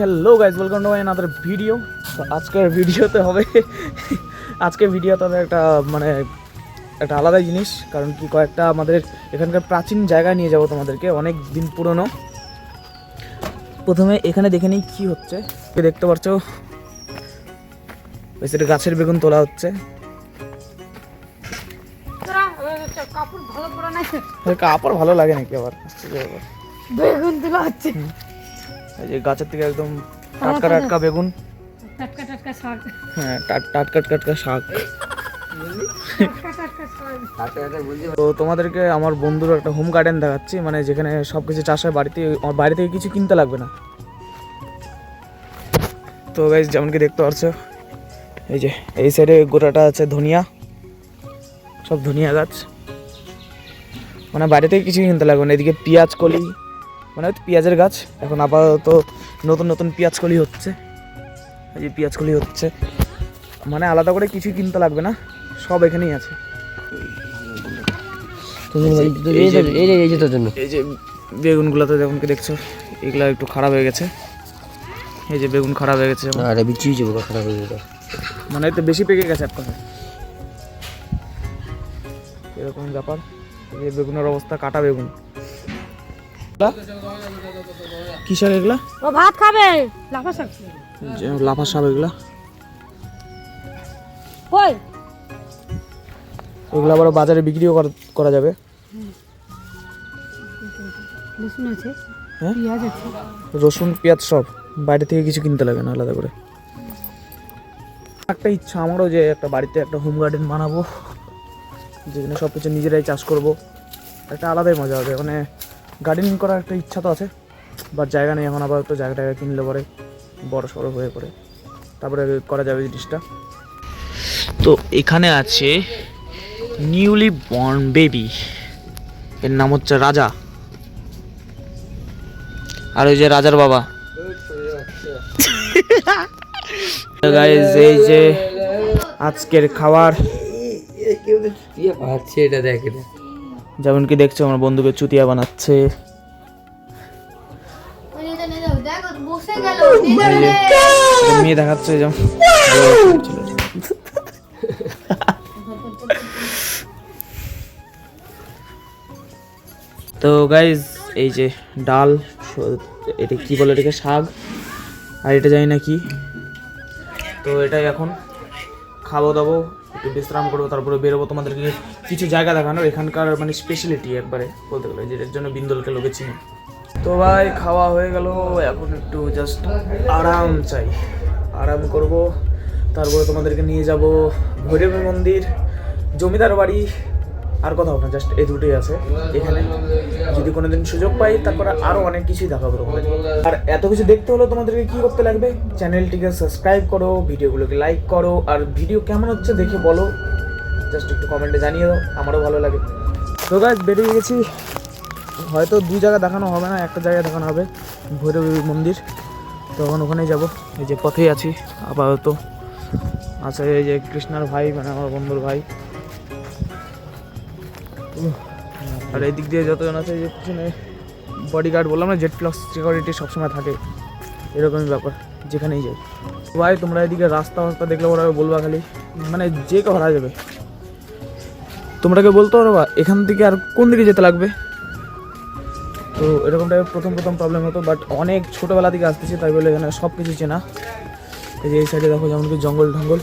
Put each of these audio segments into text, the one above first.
Hello guys welcome to my another video তো আজকের ভিডিওতে হবে আজকের ভিডিওতে হবে একটা মানে একটা আলাদা জিনিস কারণ কি কয়েকটা আমাদের এখানকার প্রাচীন জায়গায় নিয়ে যাব তোমাদেরকে অনেক দিন পুরনো। প্রথমে এখানে দেখে নিই কী হচ্ছে। দেখতে পাচ্ছ ওই সাইডে গাছের বেগুন তোলা হচ্ছে। কাপড় ভালো লাগে নাকি আবার? বেগুন তোলা হচ্ছে। এই যে গাছের থেকে একদম টাটকা টাটকা বেগুন। টাটকা টাটকা শাক। হ্যাঁ টাট- টাটকা টাটকা শাক। তো তোমাদেরকে আমার বন্ধুর একটা হোম গার্ডেন দেখাচ্ছি মানে যেখানে সব কিছু চাষ হয় বাড়িতে আমার বাড়ি থেকে কিছু কিনতে লাগবে না। তো গাইজ যেমন কি দেখতে পাচ্ছ এই যে এই সাইডে গোটাটা আছে ধনিয়া সব ধনিয়া গাছ। মানে বাড়ি থেকে কিছু কিনতে লাগবে না এদিকে পেঁয়াজ কলি মানে হয়তো পেঁয়াজের গাছ। এখন আপাতত নতুন নতুন পেঁয়াজ কলি হচ্ছে। এই যে পেঁয়াজ কলি হচ্ছে। মানে আলাদা করে কিছুই কিনতে লাগবে না। সব এখানেই আছে। এই যে- এই এই যে তোর জন্য। এই যে বেগুনগুলো তো যেমন কি দেখছ এগুলো একটু খারাপ হয়ে গেছে। এই যে বেগুন খারাপ হয়ে গেছে। আরে বিচি যাব খারাপ হয়ে গেল মানে হয়তো বেশি পেকে গেছে এক কথা এরকম ব্যাপার। এই বেগুনের অবস্থা কাটা বেগুন? কি শাক এগুলা? ও ভাত খাবে। লাফা শাক। লাফা শাক এগুলা। কই? এগুলো আবার বাজারে বিক্রিও করা- করা যাবে। রসুন আছে হ্যাঁ? পেঁয়াজ আছে। রসুন পেঁয়াজ সব। বাইরে থেকে কিছু কিনতে লাগে না আলাদা করে। একটা ইচ্ছা আমারও যে একটা বাড়িতে একটা হোম গার্ডেন বানাবো। যেখানে সব কিছু নিজেরাই চাষ করব। একটা আলাদাই মজা হবে। মানে গার্ডেনিং করার একটা ইচ্ছা তো আছে বাট জায়গা নেই এখন আবার তো জায়গা টায়গা কিনলে পরে বড় সড়ো হয়ে পড়ে। তারপরে করা যাবে জিনিসটা। তো এখানে আছে নিউলি বর্ন বেবি এর নাম হচ্ছে রাজা। আর ওই যে রাজার বাবা। গাইজ এই যে আজকের খাবার ইয়ে এটা দেখ। এটা যেমন কি দেখছ? আমার বন্ধুকে চুতিয়া বানাচ্ছে। মেয়ে দেখাচ্ছে যেমন তো গাইজ এই যে ডাল এটা কি বলে এটাকে? শাক? আর এটা জানি না কি। তো এটাই এখন। খাব দাবো একটু বিশ্রাম করব তারপরে বেরোবো তোমাদেরকে। কিছু জায়গা দেখানো এখানকার মানে স্পেশালিটি একবারে বলতে গেলে, যেটার জন্য বিন্দলকে লোকে চিনি। তো ভাই, খাওয়া হয়ে গেল, এখন একটু জাস্ট আরাম চাই। আরাম করব, তারপরে তোমাদেরকে নিয়ে যাব ভৈরবী মন্দির। জমিদার বাড়ি, আর কোথাও না জাস্ট এই দুটোই আছে। এখানে যদি কোনোদিন সুযোগ পাই, তারপরে আরও অনেক কিছুই দেখাবো আর এত কিছু দেখতে হলে তোমাদেরকে কি করতে লাগবে? চ্যানেলটিকে সাবস্ক্রাইব করো, ভিডিওগুলোকে লাইক করো, আর ভিডিও কেমন হচ্ছে দেখে বলো। জাস্ট একটু কমেন্টে জানিয়ে দাও আমারও ভালো লাগে। তো গাছ বেরিয়ে গেছি। হয়তো দু জায়গা দেখানো হবে না, একটা জায়গায় দেখানো হবে, ভৈরবী মন্দির। তখন ওখানেই যাব। এই যে পথেই আছি, আপাতত। আছে এই যে কৃষ্ণার ভাই মানে আমার বন্ধুর ভাই। আর এই দিক দিয়ে যতজন আছে যে পিছনে বডিগার্ড বললাম না জেড প্লাস সিকিউরিটি সবসময় থাকে। এরকমই ব্যাপার, যেখানেই যাই। ভাই, তোমরা এদিকে রাস্তা ফাস্তা দেখলে ওরা বলবা খালি। মানে যে কেউ যাবে। তোমরাকে বলতে পারো এখান থেকে আর কোন দিকে যেতে লাগবে? তো এরকম টাইপের প্রথম প্রথম প্রবলেম হতো বাট অনেক ছোটোবেলা থেকে আসতেছি, তাই বলে এখানে সব কিছু চেনা। এই যে এই সাইডে দেখো যেমন কি জঙ্গল ঢঙ্গল।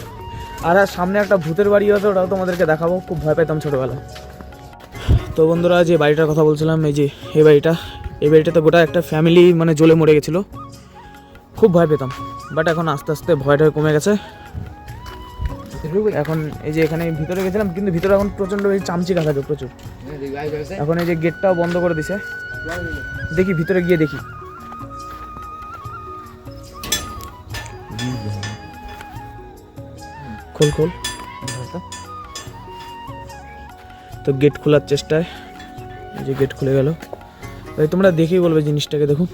আর আর সামনে একটা ভূতের বাড়ি হতো ওটাও তোমাদেরকে দেখাবো, খুব ভয় পেতাম ছোটোবেলা। তো বন্ধুরা, যে বাড়িটার কথা বলছিলাম, এই যে এই বাড়িটা এই বাড়িটাতে গোটা একটা ফ্যামিলি মানে জ্বলে মরে গেছিল। খুব ভয় পেতাম বাট এখন আস্তে আস্তে ভয়টা কমে গেছে। এখন এই যে এখানে ভিতরে গেছিলাম, কিন্তু ভিতরে এখন প্রচণ্ড বেশি চামচিকা থাকে প্রচুর। এখন এই যে গেটটাও বন্ধ করে দিছে। দেখি ভিতরে গিয়ে দেখি। খোল খোল। তো গেট খোলার চেষ্টায়, এই যে গেট খুলে গেল। তাই তোমরা দেখেই বলবে জিনিসটাকে, দেখুন।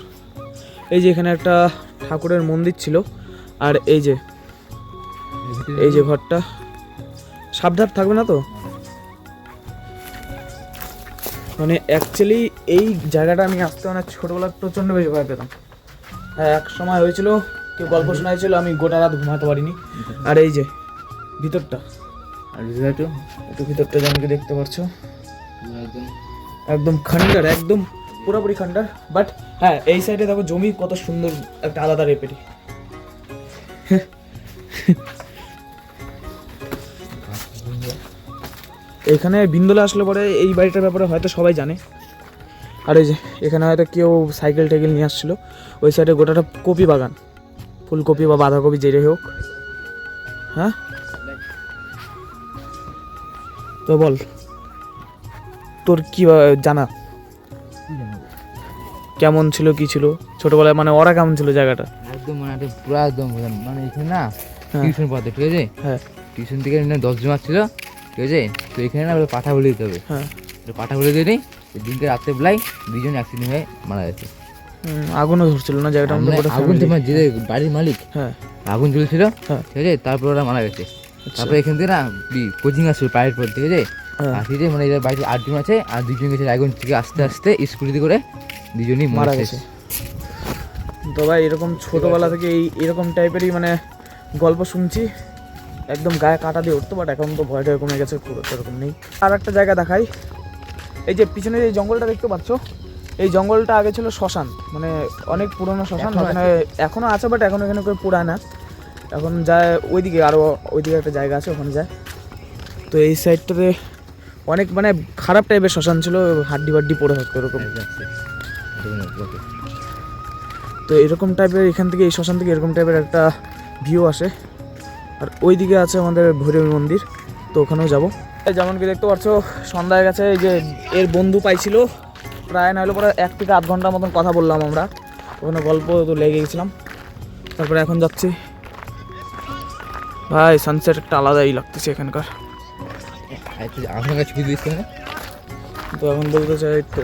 এই যে এখানে একটা ঠাকুরের মন্দির ছিল, আর এই যে এই যে ঘরটা। সাবধান থাকবে না তো? মানে অ্যাকচুয়ালি এই জায়গাটা আমি আসতে অনেক ছোটোবেলায় প্রচণ্ড বেশি ভয় পেতাম। হ্যাঁ এক সময় হয়েছিল কেউ গল্প শোনাইছিল আমি গোটা রাত ঘুমাতে পারিনি। আর এই যে ভিতরটা। আর ভিতরে একটু একটু ভিতরটা যেমন কি দেখতে পারছ। একদম। একদম খান্ডার একদম পুরোপুরি খান্ডার বাট হ্যাঁ এই সাইডে দেখো জমি কত সুন্দর একটা আলাদা রেপেরি এখানে বিন্দুলা আসলে পরে এই বাড়িটার ব্যাপারে হয়তো সবাই জানে। আর এই যে এখানে হয়তো কেউ সাইকেল টাইকেল নিয়ে আসছিল। ওই সাইডে গোটাটা কপি বাগান। ফুলকপি বা বাঁধাকপি যেটাই হোক। হ্যাঁ? তো বল তোর কি জানা? কেমন ছিল কি ছিল? ছোটবেলায় মানে ওরা কেমন ছিল জায়গাটা? একদম মানে পুরো একদম মানে এখানে না হ্যাঁ। টিউশন পড়াতে ঠিক আছে? হ্যাঁ। টিউশন থেকে দশ জন ছিল ঠিক আছে? তো এখানে না পাঠা বলে দিতে হবে। হ্যাঁ। পাঠা বলে দিয়ে দিই দিনকে রাত্রে বেলায় দুজন অ্যাক্সিডেন্ট হয়ে মারা গেছে। আগুনও ধরছিল না জায়গাটা আগুন তোমার যে বাড়ির মালিক হ্যাঁ। আগুন জ্বলছিল হ্যাঁ। ঠিক আছে? তারপর ওরা মারা গেছে। আচ্ছা। তারপরে এখান থেকে না কোচিং আসছিল প্রাইভেট পড়ে ঠিক আছে? হ্যাঁ। আছে মানে এদের বাড়িতে আটজন আছে আর দুজন গেছে রায়গঞ্জ থেকে আস্তে আস্তে স্কুটিতে করে দুজনই মারা গেছে। তো ভাই এরকম ছোটবেলা থেকে এই এরকম টাইপেরই মানে গল্প শুনছি। একদম গায়ে কাটা দিয়ে উঠতো বাট এখন তো ভয় ভয়টা কমে গেছে পুরো সেরকম নেই। আর একটা জায়গা দেখাই এই যে পিছনে যে জঙ্গলটা দেখতে পাচ্ছ এই জঙ্গলটা আগে ছিল শ্মশান মানে অনেক পুরনো শ্মশান ওখানে এখনও আছে বাট এখন এখানে কেউ পুরায় না। এখন যায় ওইদিকে আরও ওইদিকে একটা জায়গা আছে ওখানে যায়। তো এই সাইডটাতে অনেক মানে খারাপ টাইপের শ্মশান ছিল হাড্ডি বাড্ডি পড়ে থাকতো এরকম। তো এরকম টাইপের এখান থেকে এই শ্মশান থেকে এরকম টাইপের একটা ভিউ আসে। আর ওই দিকে আছে আমাদের ভৈরবী মন্দির, তো ওখানেও যাব। যেমন কি দেখতে পাচ্ছ সন্ধ্যা হয়ে গেছে, এই যে এর বন্ধু পাইছিল, প্রায় না হলে পরে এক থেকে আধ ঘণ্টার মতন কথা বললাম আমরা। ওখানে গল্প তো লেগে গেছিলাম। তারপরে এখন যাচ্ছি। ভাই সানসেট একটা আলাদাই লাগতেছে এখানকার। দিচ্ছে এখন বলতে চাই তো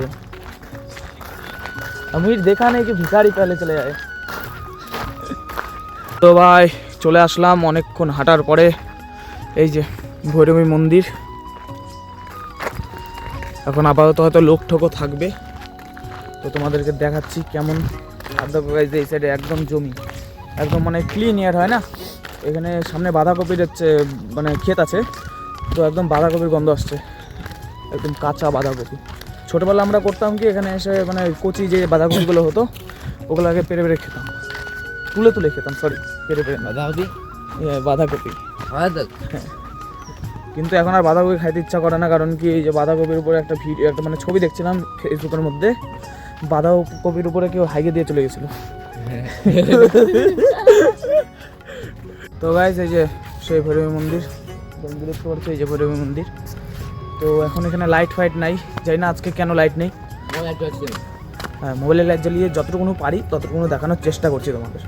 আমি দেখা নেই কি ভিখারি পেলে চলে যায়। তো ভাই চলে আসলাম অনেকক্ষণ হাঁটার পরে। এই যে ভৈরবী মন্দির। এখন আপাতত হয়তো লোক ঠোকও থাকবে। তো তোমাদেরকে দেখাচ্ছি কেমন খাদ্য এই সাইডে একদম জমি। একদম মানে ক্লিন এয়ার হয় না? এখানে সামনে বাঁধাকপির হচ্ছে মানে ক্ষেত আছে। তো একদম বাঁধাকপির গন্ধ আসছে। একদম কাঁচা বাঁধাকপি। ছোটোবেলা আমরা করতাম কি, এখানে এসে মানে কচি যে বাঁধাকপিগুলো হতো ওগুলো আগে পেরে পেরে খেতাম। তুলে তুলে খেতাম সরি পেরে পেরে না। দাদা বাঁধাকপি। দাদা কিন্তু এখন আর বাঁধাকপি খাইতে ইচ্ছা করে না কারণ কি এই যে বাঁধাকপির উপরে একটা ভিডিও একটা মানে ছবি দেখছিলাম ফেসবুকের মধ্যে বাঁধাকপির উপরে কেউ হাইগে দিয়ে চলে গেছিল। তো গাইজ এই যে সেই ভৈরবী মন্দির দেখতে পাচ্ছ এই যে ভৈরবী মন্দির। তো এখন এখানে লাইট ফাইট নাই জানি না আজকে কেন লাইট নেই। হ্যাঁ মোবাইলে লাইট জ্বালিয়ে যতটুকু পারি ততটুকু দেখানোর চেষ্টা করছি তোমাদের।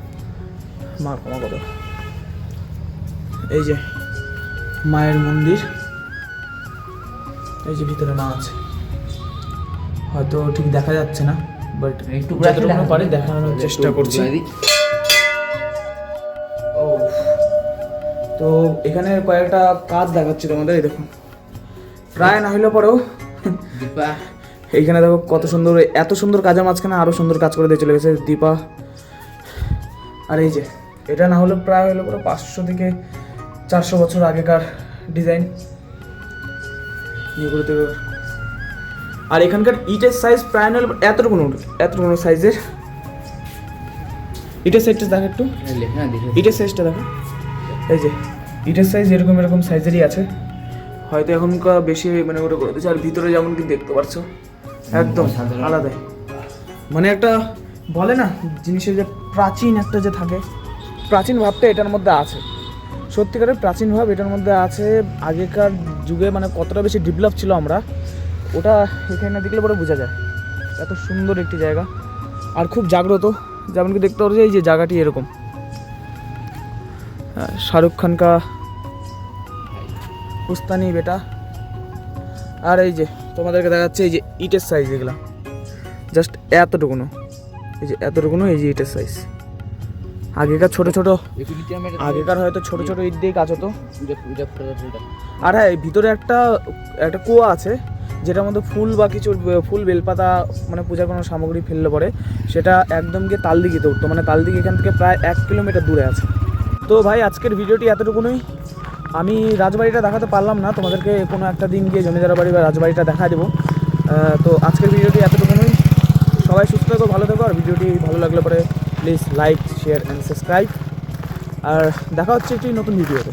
মা ক্ষমা করো। এই যে মায়ের মন্দির এই যে ভিতরে মা আছে। হয়তো ঠিক দেখা যাচ্ছে না বাট একটু যতটুকু পারি দেখানোর চেষ্টা করছি। ও তো এখানে কয়েকটা কাজ দেখাচ্ছি তোমাদের এই দেখো। প্রায় না হইলে পরেও এইখানে দেখো কত সুন্দর এত সুন্দর কাজের মাঝখানে আরও সুন্দর কাজ করে দিয়ে চলে গেছে দীপা। আর এই যে এটা না হলে প্রায় হলো পুরো পাঁচশো থেকে চারশো বছর আগেকার ডিজাইন আর এখানকার ইটের সাইজ প্রায় না হলে এতটুকু এতটুকু সাইজের ইটের সাইজটা দেখো একটু। লেখা না ইটের সাইজটা দেখো। এই যে ইটের সাইজ এরকম এরকম সাইজেরই আছে। হয়তো এখনকার বেশি মানে ওটা করে দিচ্ছে। আর ভিতরে যেমন কি দেখতে পাচ্ছ একদম আলাদাই। মানে একটা বলে না জিনিসের যে প্রাচীন একটা যে থাকে প্রাচীন ভাবটা এটার মধ্যে আছে। সত্যিকারের প্রাচীন ভাব এটার মধ্যে আছে আগেকার যুগে মানে কতটা বেশি ডেভেলপ ছিল আমরা ওটা এখানে দেখলে পরে বোঝা যায়। এত সুন্দর একটি জায়গা। আর খুব জাগ্রত যেমন কি দেখতে পাচ্ছি এই যে জায়গাটি এরকম। হ্যাঁ, শাহরুখ খান কা উস্তানি বেটা। আর এই যে তোমাদেরকে দেখাচ্ছে এই যে ইটের সাইজ এগুলা। জাস্ট এতটুকুনো। এই যে এতটুকুনো এই যে ইটের সাইজ আগেকার ছোট ছোট, আগেকার হয়তো ছোট ছোট ইট দিয়ে কাজ হতো। আর হ্যাঁ ভিতরে একটা একটা কুয়া আছে, যেটার মধ্যে ফুল বা কিছু, ফুল, বেলপাতা মানে পূজার কোনো সামগ্রী ফেললে পরে, সেটা একদম গিয়ে তালদিঘিতে উঠতো। মানে তালদিঘি এখান থেকে প্রায় এক কিলোমিটার দূরে আছে। তো ভাই, আজকের ভিডিওটি এতটুকুনই। আমি রাজবাড়িটা দেখাতে পারলাম না, তোমাদেরকে কোনো একটা দিন গিয়ে জমিদার বাড়ি বা রাজবাড়িটা দেখা দেবো। তো আজকের ভিডিওটি এতটুকুনই। সবাই সুস্থ থেকো, ভালো থেকো, আর ভিডিওটি ভালো লাগলে পরে please like share and subscribe আর দেখা হচ্ছে একটি নতুন ভিডিওতে